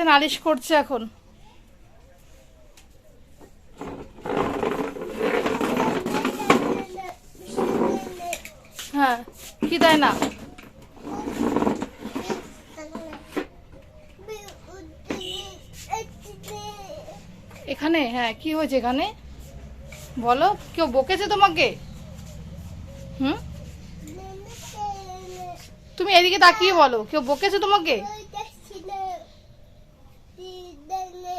কাছে নালিশ করছে এখন। হ্যাঁ কি দেয় না? এখানে? হ্যাঁ কি হয়েছে এখানে? বলো, কেউ বকেছে তোমাকে? হুম? তুমি এদিকে তাকিয়ে বলো, কেউ বকেছে তোমাকে?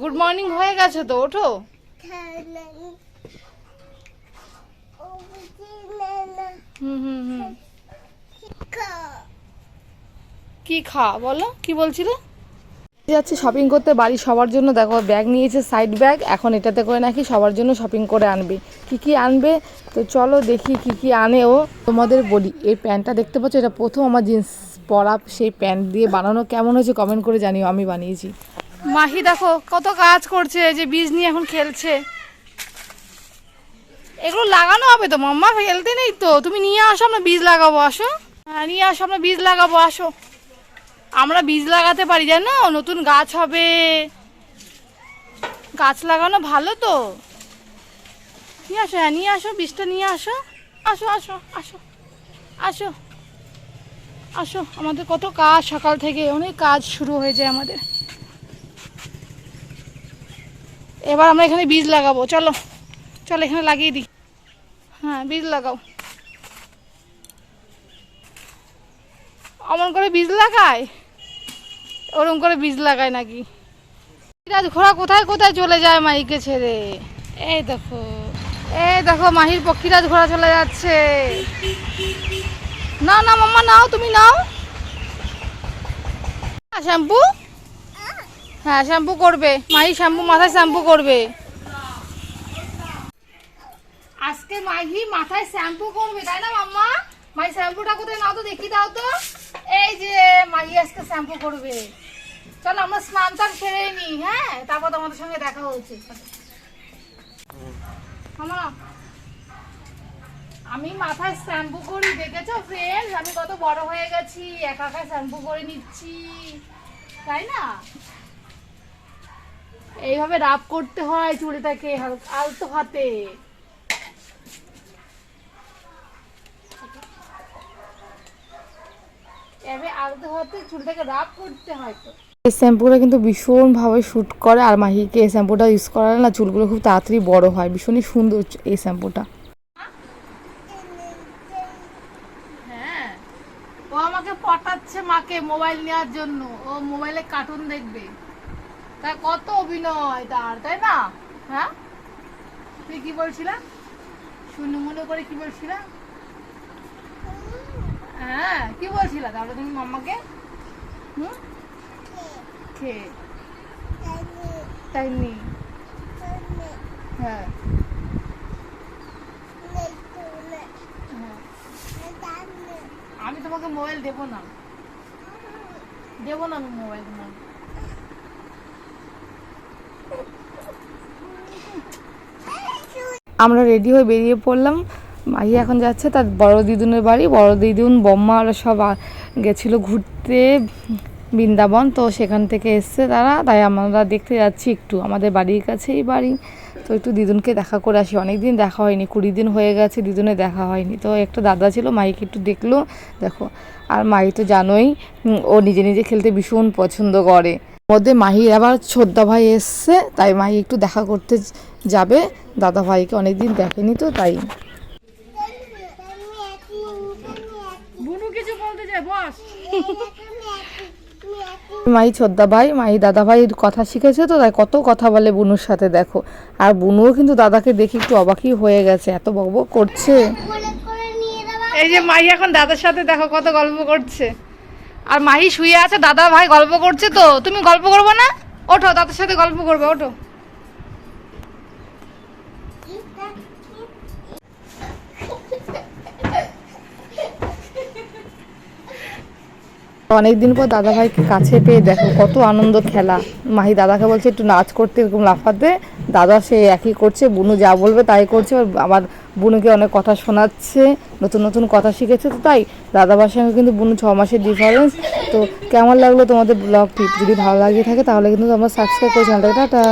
গুড মর্নিং হয়ে গেছে তো, ওঠো। কি খা, বলো, কি বলছিলে? যাচ্ছে শপিং করতে, বাড়ি সবার জন্য, দেখো ব্যাগ নিয়েছে সাইড ব্যাগ এখন এটাতে করে নাকি সবার জন্য শপিং করে আনবে। কি কি আনবে? তো চলো দেখি কি কি আনে ও। তোমাদের বলি, এই প্যান্টটা দেখতে পাচ্ছ? এটা প্রথম আমার জিন্স পরা, সেই প্যান্ট দিয়ে বানানো। কেমন হয়েছে কমেন্ট করে জানিও, আমি বানিয়েছি। মাহি, দেখো কত কাজ করছে যে বীজ নিয়ে এখন খেলছে। এগুলো লাগানো হবে তো, মাম্মা ফেলতে নেই তো। তুমি নিয়ে আসো, আমরা বীজ লাগাবো, আসো। হ্যাঁ নিয়ে আসো, আমরা বীজ লাগাবো, আসো। আমরা বীজ লাগাতে পারি, জানো? নতুন গাছ হবে। গাছ লাগানো ভালো তো। নিয়ে আসো হ্যাঁ নিয়ে আসো, বীজটা নিয়ে আসো। আসো আসো আসো আসো। আসো, আমাদের কত কাজ সকাল থেকে, অনেক কাজ শুরু হয়ে যায় আমাদের। এবার আমরা এখানে বীজ লাগাবো, চলো। চলো এখানে লাগিয়ে দিই। হ্যাঁ বীজ লাগাও। অমন করে বীজ লাগায়? ওরম করে বীজ লাগায় নাকি? সিরাজ ঘোড়া কোথায় কোথায় চলে যায় মাহিকে ছেড়ে? এই দেখো এই দেখো মাহির পক্ষীরাজ ঘোড়া চলে যাচ্ছে। না না, মাম্মা, নাও, তুমি নাও। শ্যাম্পু? হ্যাঁ শ্যাম্পু করবে। মাহি শ্যাম্পু, মাথায় শ্যাম্পু করবে। আজকে মাহি মাথায় শ্যাম্পু করবে, তাই না মাম্মা? মাই শ্যাম্পুটা কোথায় নাও তো দেখি, দাও তো। এই যে, মাহি আজকে শ্যাম্পু করবে। চলো, আমরা স্নান টান সেরে নি হ্যাঁ? তারপর তোমাদের সঙ্গে দেখা হচ্ছে। মামা আমি মাথায় শ্যাম্পু করি, দেখেছ ফ্রেন্ড আমি কত বড় হয়ে গেছি, একা একা শ্যাম্পু করে নিচ্ছি। তাই না? এইভাবে রাব করতে হয় চুলটাকে আলতো হাতে। এভাবে আলতো হাতে চুড়িটাকে রাব করতে হয় তো। এই শ্যাম্পুটা কিন্তু ভীষণভাবে শ্যুট করে আর মাহিকে এই শ্যাম্পুটা ইউজ করালে না চুলগুলো খুব তাড়াতাড়ি বড় হয় ভীষণই সুন্দর এই শ্যাম্পুটা। হ্যাঁ ও আমাকে পটাচ্ছে মাকে মোবাইল নেওয়ার জন্য ও মোবাইলে কার্টুন দেখবে। তা কত অভিনয় তার, তাই না? হ্যাঁ? তুই কি বলছিলা? শুনে মনে করে কি বলছিলা? হ্যাঁ কি বলছিলা? তাহলে তুমি মাম্মাকে? হুম? খেয়ে তাই নি হ্যাঁ। আমি তোমাকে মোবাইল দেবো না। দেবো না আমি মোবাইল তোমার আমরা রেডি হয়ে বেরিয়ে পড়লাম। মাহি এখন যাচ্ছে তার বড় দিদুনের বাড়ি। বড় দিদুন, বম্মা, ওরা সব গেছিল ঘুরতে বৃন্দাবন। তো সেখান থেকে এসছে তারা। তাই আমরা দেখতে যাচ্ছি একটু। আমাদের বাড়ির কাছেই বাড়ি। তো একটু দিদুনকে দেখা করে আসি। অনেক দিন দেখা হয়নি। কুড়ি দিন হয়ে গেছে দিদুনে দেখা হয়নি। তো একটা দাদা ছিল মাইকে একটু দেখল। দেখো। আর মাই তো জানোই ও নিজে নিজে খেলতে ভীষণ পছন্দ করে। মধ্যে মাহির আবার ছোদ্দা ভাই এসছে তাই মাহি একটু দেখা করতে যাবে। দাদা ভাইকে অনেকদিন দেখেনি তো তাই। বুনু কিছু বলতে চাই মাই ছোদ্দা ভাই মাই দাদা ভাইয়ের কথা শিখেছে তো তাই কত কথা বলে বুনুর সাথে দেখো। আর বুনুও কিন্তু দাদাকে দেখে একটু অবাকই হয়ে গেছে এত বকবক করছে। এই যে মাই এখন দাদার সাথে দেখো কত গল্প করছে। আর মাহি শুয়ে আছে, দাদা ভাই গল্প করছে তো। তুমি গল্প করবে না? ওঠো, দাদার সাথে গল্প করবে, ওঠো। অনেকদিন পর দাদা ভাইকে কাছে পেয়ে দেখো, কত আনন্দ খেলা। মাহি দাদাকে বলছে, একটু নাচ করতে এরকম লাফাতে। দাদা সে একই করছে, বুনু যা বলবে তাই করছে আবার বুনুকে অনেক কথা শোনাচ্ছে, নতুন নতুন কথা শিখেছে, তো তাই দাদাবার সঙ্গে কিন্তু বুনু ছ মাসের ডিফারেন্স তো কেমন লাগল তোমাদের ব্লগটি যদি ভালো লাগিয়ে থাকে তাহলে কিন্তু তোমরা সাবস্ক্রাইব করে চ্যানেলটাকে। টাটা।